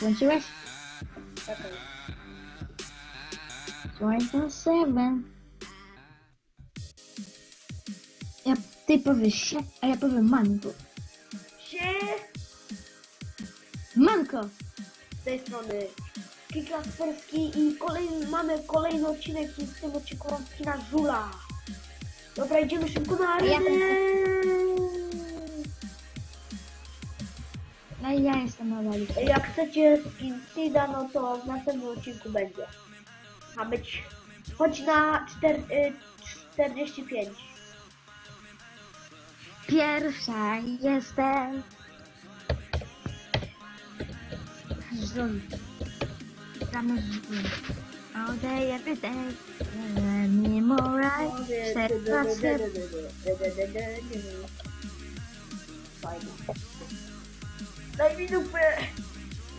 Włączyłeś? Czekaj. Twenty seven. Ja, ty powiesz się, a ja powiem mango. Sie Manko! z tej strony Kikasperski i kolejny, mamy kolejny odcinek w tym odcinku mam skina Żula. Dobra, idziemy szybko na Ja No i ja jestem na wali. Jak chcecie skin Sida, no to w następnym odcinku będzie. Ma być chodź na czter, y, 45. Pierwsza jestem. Żul. Gramy w żul. All day, every day. Fajnie. Daj mi dupę!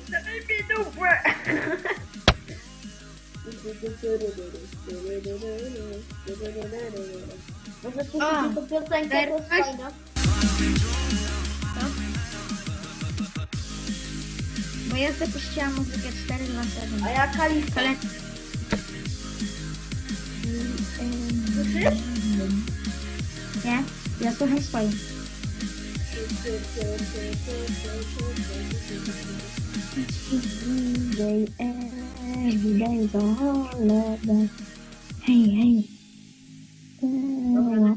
Daj mi dupę! Może A, tą piosenkę, to jest weź- fajna. Bo ja zapuściłam muzykę 4 na 7. A ja Kalista. Ale... Słyszysz? Nie? Ja słucham swoim. Day, every a holiday. Dobra,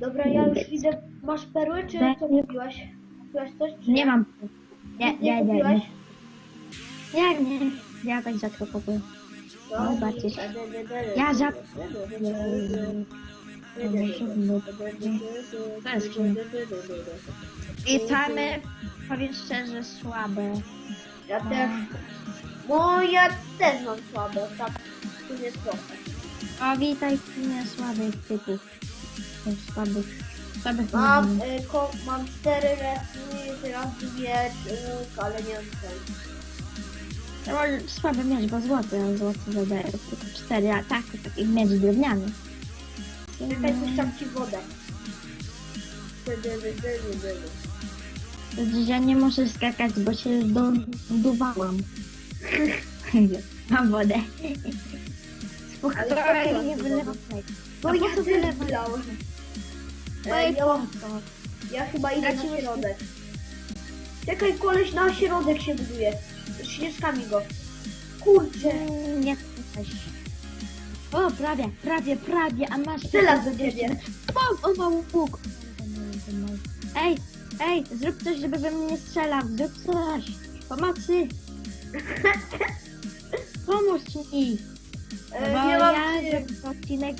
Dobra, ja już widzę. Masz perły, czy co kupiłaś? Kupiłaś coś? Czy Nie mam. Nie, Nic nie, nie, nie. kupiłaś? Nie, nie. Ja tak rzadko kupuję. Zobaczysz. Ja żab... I tamy, powiem szczerze, słabe. Ja też. No ja też mam słabe, tak. Tu jest trochę. O, witaj w filmie słabych typów. Tych Słabych. Słabych Mam, ludzi. y, ko, mam cztery resy, teraz dwie, y, ale nie wiem co. No, może słaby miecz, bo złoty, a złoty zadaje tylko cztery ataku, taki miecz drewniany. Czekaj, puszczam ci wodę. Że nie muszę skakać, bo się doduwałam. Mam wodę. Spokojnie, nie wylewam tutaj. Bo ja wylewasz? wylałem. Ej, ja, ja chyba idę na środek. Czekaj, koleś na środek się buduje. Śnieżkami go. Kurczę. Mm, Nie chcesz. O, prawie, prawie, prawie, a masz... Strzela do ciebie. O, o, mały łuk. Ej, ej, zrób coś, żeby we mnie nie strzelał. Zrób coś. Pomocy. Pomóż mi. E, Bo nie mam ja czym. zrobię odcinek.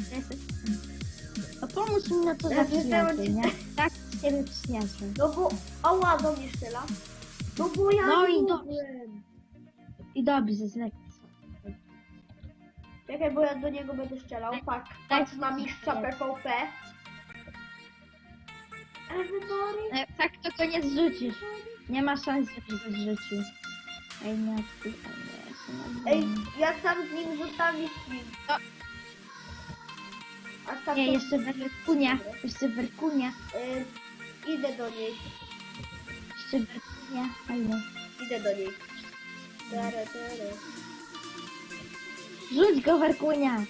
No pomóż mi, no co za Ja że- nie? Tak z ciebie przyjaciel. No bo, ała do mnie strzela. No bo ja No i dobrze. I dobrze, zlec. Czekaj, bo ja do niego będę strzelał. Patrz, patrz na mistrza PvP. Everybody. E, tak to nie zrzucisz. Nie ma szans, żebyś go zrzucił. Ej, nie, ty, ej, nie, Ej, ja sam z nim zostawię stream. No. A tam Nie, jeszcze werkunia, jeszcze werkunia, E, idę do niej, jeszcze werkunia, fajnie. idę do niej. Tara, tara. Rzuć go werkunia!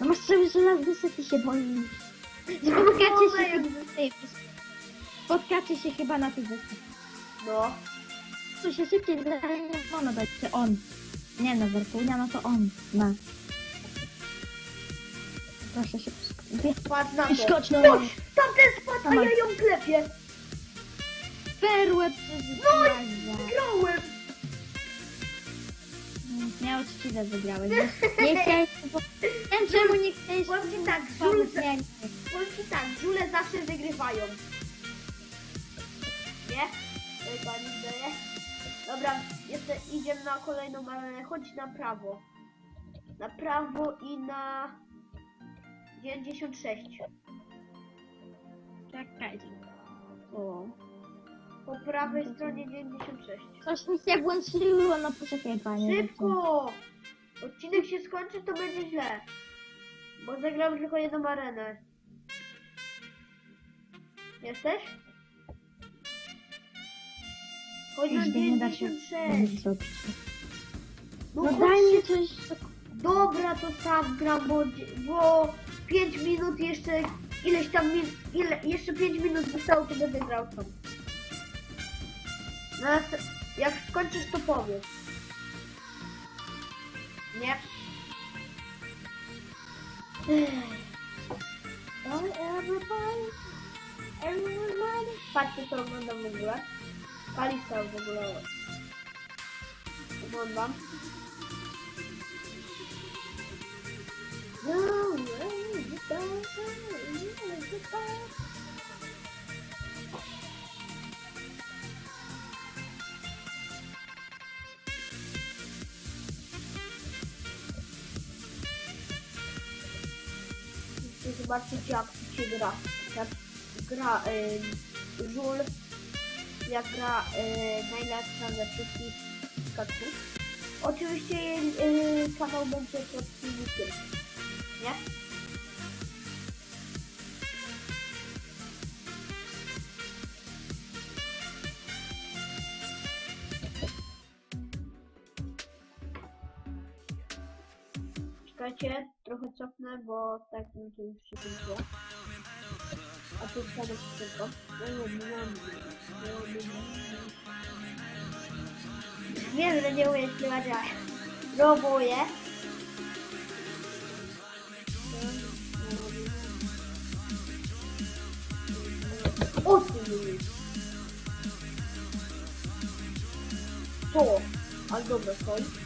No masz cały żelazny set i się boisz. Spotkacie się, chyba- spotkacie się chyba na tych wyspach. No, Co się szybciej ono dać, czy on. Nie no, werkunia, no to on, no. Proszę się patrz na to. skocz na Chodź, tamten spadł, a ja ją klepię. Perłę przez No Nieuczciwe wygrałeś. Nie, nie chciałeś, bo... Wiem czemu nie. Powiem ci tak, słabych żul- mięśni. Powiem ci tak, żule zawsze wygrywają. Nie? Chyba nie daje. Dobra, jeszcze idziemy na kolejną arenę. Chodź na prawo. Na prawo i na 96. Czekaj. O. Po prawej stronie 96. Coś mi się włączyło, no poczekaj panie. Szybko! Odcinek się skończy, to będzie źle. Bo zagramy tylko jedną arenę. Jesteś? Chodź na Kurde, nie da się 96. zrobić. No, No daj mi coś. Dobra, to sam gram, bo, bo 5 minut jeszcze, ileś tam min, ile, jeszcze 5 minut zostało, to będę grał tam. No, jak- jak skończysz, to powiedz. Nie? Oh, everybody, everybody. Patrzcie, co oglądam w ogóle. Kalista w ogóle oglądam. No way, you don't know, you don't know. Zobaczyć jak się gra. Jak gra y, Żul, jak gra y, najlepsza ze wszystkich skaczów. Oczywiście y, kanał będzie pod filmikiem. Nie? Czekajcie, trochę cofnę, bo tak mi to już się kończyło. A jest samo tylko. Wiem, że nie umiem śpiewać, ale próbuję. O ty mój. To, ale dobra, chodź.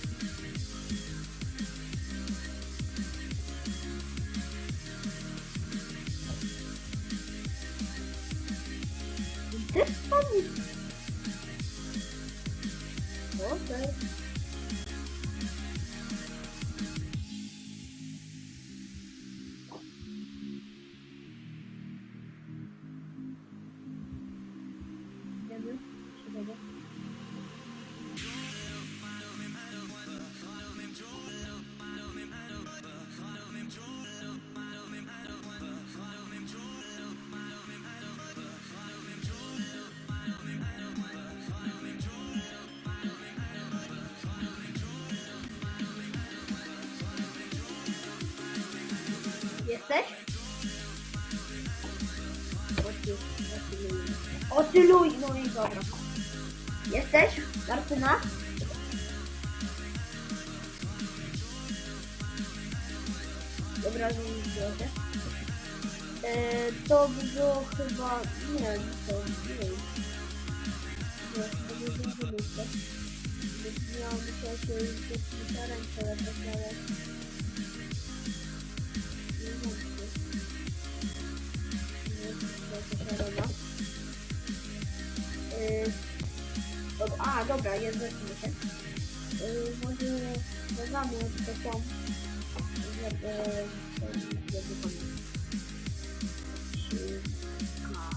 Otyluj, no i dobra. Jesteś, Martyna? Dobra, zmieniłem się. E, to by było chyba... Nie, to nie. Nie, to by było wymyślę. Miałam się już do ręce, ale tak dalej. A, dobra, jest zacznijmy się. Może dodamy to są, żeby żeby. Trzy, K.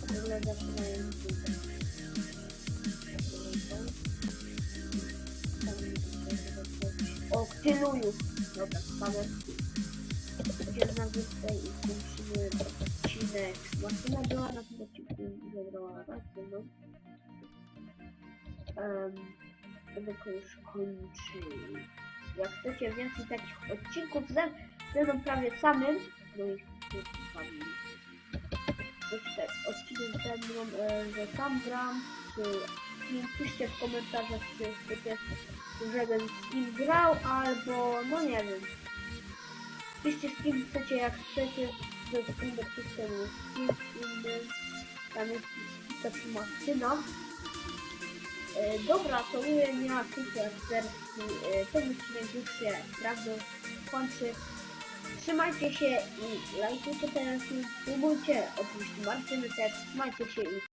W ogóle zaczynają tutaj. O, ktyluju. Dobra, mamy jest na wyspę i kończymy odcinek. Martyna była na tym odcinku, zagrała ze mną. Um, go już kończył. Jak chcecie więcej takich odcinków ze, ze mną prawie samym, no i z wami. Jeszcze odcinek ze mną, e, że sam gram, czy piszcie w komentarzach, czy chcecie, żebym z grał, albo no nie wiem. Piszcie z kim chcecie, jak chcecie, jest inny systemu, inny, tam jest taki Martyna. E, dobra, to ujemnia kilka wersji, e, ten odcinek już się prawdą kończy. Trzymajcie się i lajkujcie ten film, subujcie, oczywiście Martyny też, trzymajcie się i